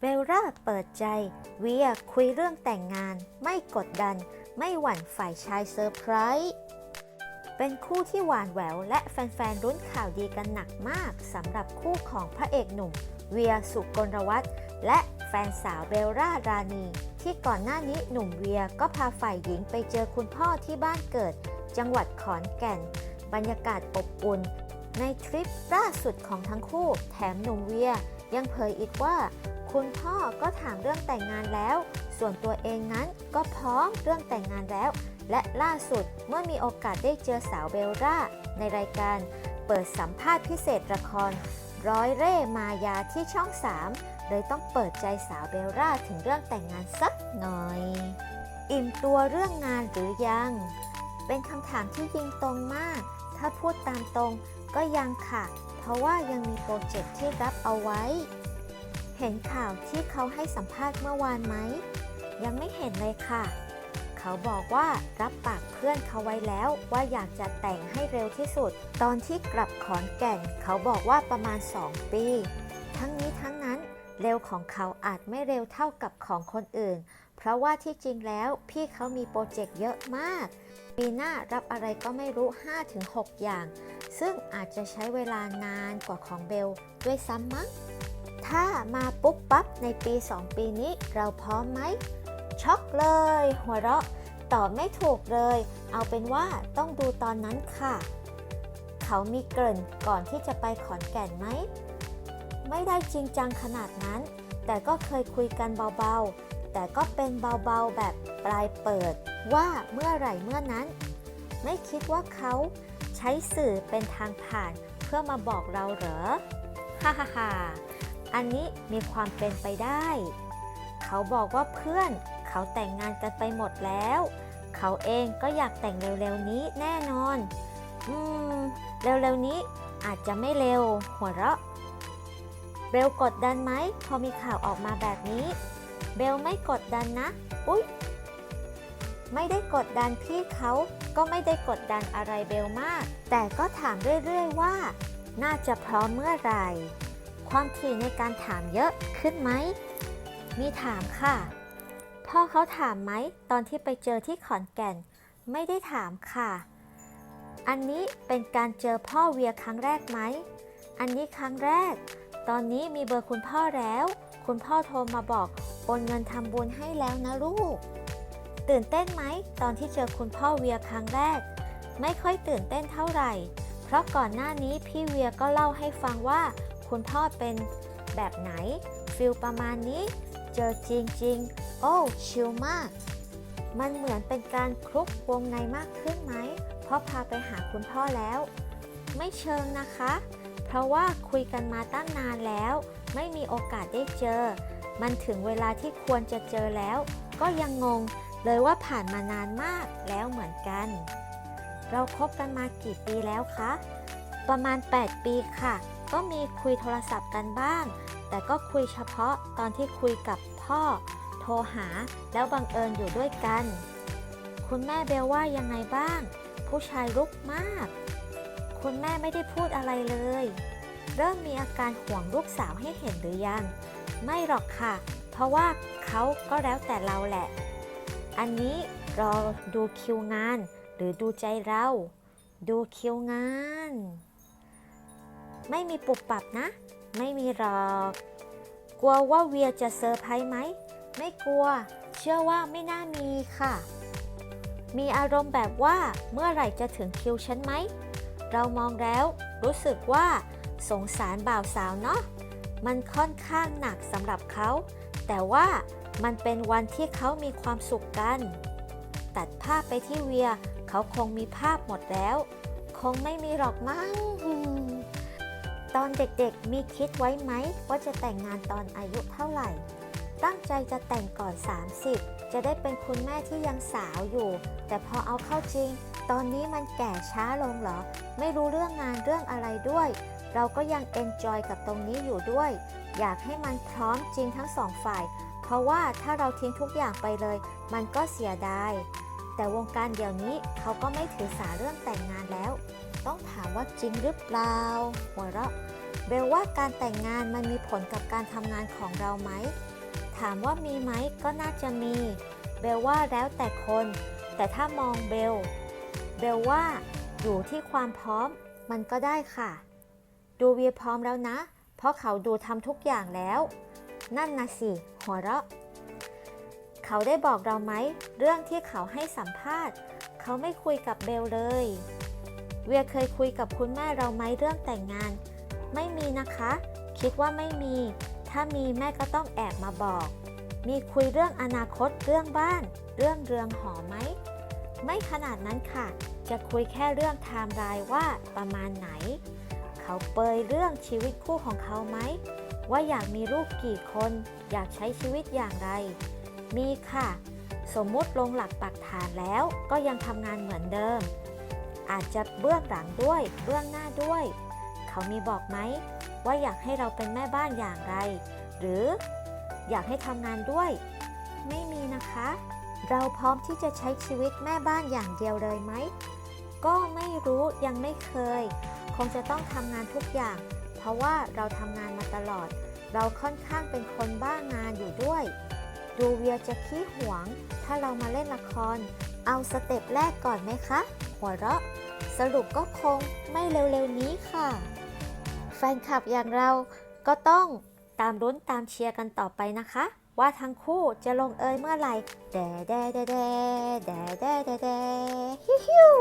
เบลล่าเปิดใจ เวียคุยเรื่องแต่งงาน ไม่กดดัน ไม่หวั่นฝ่ายชายเซอร์ไพรส์เป็นคู่ที่หวานแหวว และแฟนๆรุ้นข่าวดีกันหนักมากสำหรับคู่ของพระเอกหนุ่ม เวียสุกลวัฒน์และแฟนสาวเบลล่ารานีที่ก่อนหน้านี้หนุ่มเวียก็พาฝ่ายหญิงไปเจอคุณพ่อที่บ้านเกิด จังหวัดขอนแก่น บรรยากาศอบอุ่น ในทริปล่าสุดของทั้งคู่ แถมหนุ่มเวียยังเผยอีกว่า คุณพ่อก็ถามเรื่องแต่งงานแล้ว ส่วนตัวเองนั้นก็พร้อมเรื่องแต่งงานแล้ว และล่าสุดเมื่อมีโอกาสได้เจอสาวเบลล่าในรายการ เปิดสัมภาษณ์พิเศษละคร ร้อยเร่มายาที่ช่อง 3 เลยต้องเปิดใจสาวเบลล่าถึงเรื่องแต่งงานสักหน่อย อิ่มตัวเรื่องงานหรือยัง เป็นคำถามที่ยิงตรงมาก ถ้าพูดตามตรงก็ยังค่ะ เพราะว่ายังมีโปรเจกต์ที่รับเอาไว้ เห็นข่าวที่เขาให้สัมภาษณ์เมื่อวานไหม ยังไม่เห็นเลยค่ะ เขาบอกว่ารับปากเพื่อนเขาไว้แล้วว่าอยากจะแต่งให้เร็วที่สุด ตอนที่กลับขอนแก่น เขาบอกว่าประมาณ 2 ปี ทั้งนี้ทั้งนั้นเร็วของเขาอาจไม่เร็วเท่ากับของคนอื่น เพราะว่าที่จริงแล้วพี่เขามีโปรเจกต์เยอะมาก ปีหน้ารับอะไรก็ไม่รู้ 5-6 อย่าง ซึ่งอาจจะใช้เวลานานกว่าของเบลด้วยซ้ำมั้ง ถ้ามาปุ๊บปั๊บในปี 2 ปีนี้เราพร้อมไหม ช็อกเลย หัวเราะตอบไม่ถูกเลย เอาเป็นว่าต้องดูตอนนั้นค่ะ เขามีเกริ่นก่อนที่จะไปขอนแก่นไหม ไม่ได้จริงจังขนาดนั้น แต่ก็เคยคุยกันเบาๆ แต่ก็เป็นเบาๆแบบปลายเปิด ว่าเมื่อไหร่เมื่อนั้น ไม่คิดว่าเขาใช้สื่อเป็นทางผ่านเพื่อมาบอกเราเหรอ ฮ่าฮ่าฮ่า อันนี้มีความเป็นไปได้ เขาบอกว่าเพื่อนเขาแต่งงานกันไปหมดแล้ว เขาเองก็อยากแต่งเร็วๆนี้แน่นอน อืม เร็วๆนี้อาจจะไม่เร็ว หัวเราะ เบลกดดันไหมพอมีข่าวออกมาแบบนี้ เบลไม่กดดันนะ อุ๊ย ไม่ได้กดดันพี่เขาก็ไม่ได้กดดันอะไรเบลมาก แต่ก็ถามเรื่อยๆว่า น่าจะพร้อมเมื่อไหร่ ความถี่ในการถามเยอะขึ้นไหม มีถามค่ะ พ่อเขาถามไหมตอนที่ไปเจอที่ขอนแก่น ไม่ได้ถามค่ะ อันนี้เป็นการเจอพ่อเวียครั้งแรกไหม อันนี้ครั้งแรก ตอนนี้มีเบอร์คุณพ่อแล้ว คุณพ่อโทรมาบอกโอนเงินทำบุญให้แล้วนะลูก ตื่นเต้นไหมตอนที่เจอคุณพ่อเวียครั้งแรก ไม่ค่อยตื่นเต้นเท่าไหร่ เพราะก่อนหน้านี้พี่เวียก็เล่าให้ฟังว่า คุณพ่อเป็นแบบไหน ฟิลประมาณนี้ เจอจริงๆโอ้ชิลมาก มันเหมือนเป็นการคลุกวงในมากขึ้นไหม เพราะพาไปหาคุณพ่อแล้ว ไม่เชิงนะคะ เพราะว่าคุยกันมาตั้งนานแล้ว ไม่มีโอกาสได้เจอ มันถึงเวลาที่ควรจะเจอแล้ว ก็ยังงงเลยว่าผ่านมานานมากแล้วเหมือนกัน เราคบกันมากี่ปีแล้วคะ ประมาณ 8 ปีค่ะ ก็มีคุยโทรศัพท์กันบ้าง แต่ก็คุยเฉพาะตอนที่คุยกับพ่อ โทรหาแล้วบังเอิญอยู่ด้วยกัน คุณแม่เบลว่ายังไงบ้าง ผู้ชายรุกมาก คุณแม่ไม่ได้พูดอะไรเลย เริ่มมีอาการห่วงลูกสาวให้เห็นหรือยัง ไม่หรอกค่ะ เพราะว่าเขาก็แล้วแต่เราแหละ อันนี้รอดูคิวงาน หรือดูใจเรา ดูคิวงาน ไม่มีปุบปับนะ ไม่มีหรอก กลัวว่าเวียจะเซอร์ไพรส์ไหม ไม่กลัว เชื่อว่าไม่น่ามีค่ะ มีอารมณ์แบบว่าเมื่อไหร่จะถึงคิวฉันไหม เรามองแล้วรู้สึกว่าสงสารบ่าวสาวเนาะ มันค่อนข้างหนักสำหรับเขา แต่ว่ามันเป็นวันที่เขามีความสุขกัน ตัดภาพไปที่เวีย เขาคงมีภาพหมดแล้ว คงไม่มีหรอกมั้ง ตอนเด็กๆ มีคิดไว้ไหมว่าจะแต่งงานตอนอายุเท่าไหร่ ตั้งใจจะแต่งก่อน 30 จะได้เป็นคุณแม่ที่ยังสาวอยู่ แต่พอเอาเข้าจริง ตอนนี้มันแก่ช้าลงเหรอ ไม่รู้เรื่องงานเรื่องอะไรด้วย เราก็ยังเอนจอยกับตรงนี้อยู่ด้วย อยากให้มันพร้อมจริงทั้งสองฝ่าย เพราะว่าถ้าเราทิ้งทุกอย่างไปเลย มันก็เสียดาย แต่วงการเดี๋ยวนี้เขาก็ไม่ถือสาเรื่องแต่งงานแล้ว ต้องถามว่าจริงหรือเปล่า หัวเราะเบลว่าการแต่งงานมันมีผลกับการทำงานของเราไหม ถามว่ามีไหมก็น่าจะมี เบลว่าแล้วแต่คน แต่ถ้ามองเบล เบลว่าอยู่ที่ความพร้อมมันก็ได้ค่ะ ดูเวียพร้อมแล้วนะ เพราะเขาดูทำทุกอย่างแล้ว นั่นนะสิ หัวเราะ เขาได้บอกเราไหม เรื่องที่เขาให้สัมภาษณ์ เขาไม่คุยกับเบลเลย เวียเคยคุยกับคุณแม่เราไหมเรื่องแต่งงาน ไม่มีนะคะ คิดว่าไม่มี ถ้ามีแม่ก็ต้องแอบมาบอก มีคุยเรื่องอนาคตเรื่องบ้าน เรื่องเรืองหอไหม ไม่ขนาดนั้นค่ะ จะคุยแค่เรื่องไทม์ไลน์ว่าประมาณไหน เขาเปยเรื่องชีวิตคู่ของเขาไหม ว่าอยากมีลูกกี่คน อยากใช้ชีวิตอย่างไร มีค่ะ สมมุติลงหลักปักฐานแล้วก็ยังทำงานเหมือนเดิม อาจจะเบื้องหลังด้วย เบื้องหน้าด้วย เขามีบอกไหมว่าอยากให้เราเป็นแม่บ้านอย่างไร หรืออยากให้ทำงานด้วย ไม่มีนะคะ เราพร้อมที่จะใช้ชีวิตแม่บ้านอย่างเดียวเลยไหม ก็ไม่รู้ยังไม่เคย คงจะต้องทำงานทุกอย่าง เพราะว่าเราทำงานมาตลอด เราค่อนข้างเป็นคนบ้างานอยู่ด้วย ดูเวียจะขี้หวง ถ้าเรามาเล่นละคร เอาสเต็ปแรกก่อนไหมคะ หัวเราะ สรุปก็คงไม่เร็วๆนี้ค่ะ แฟนคลับอย่างเราก็ต้องตามรุ้นตามเชียร์กันต่อไปนะคะ ว่าทั้งคู่จะลงเอยเมื่อไหร่แดแดแดแดแดแดแดฮิฮิว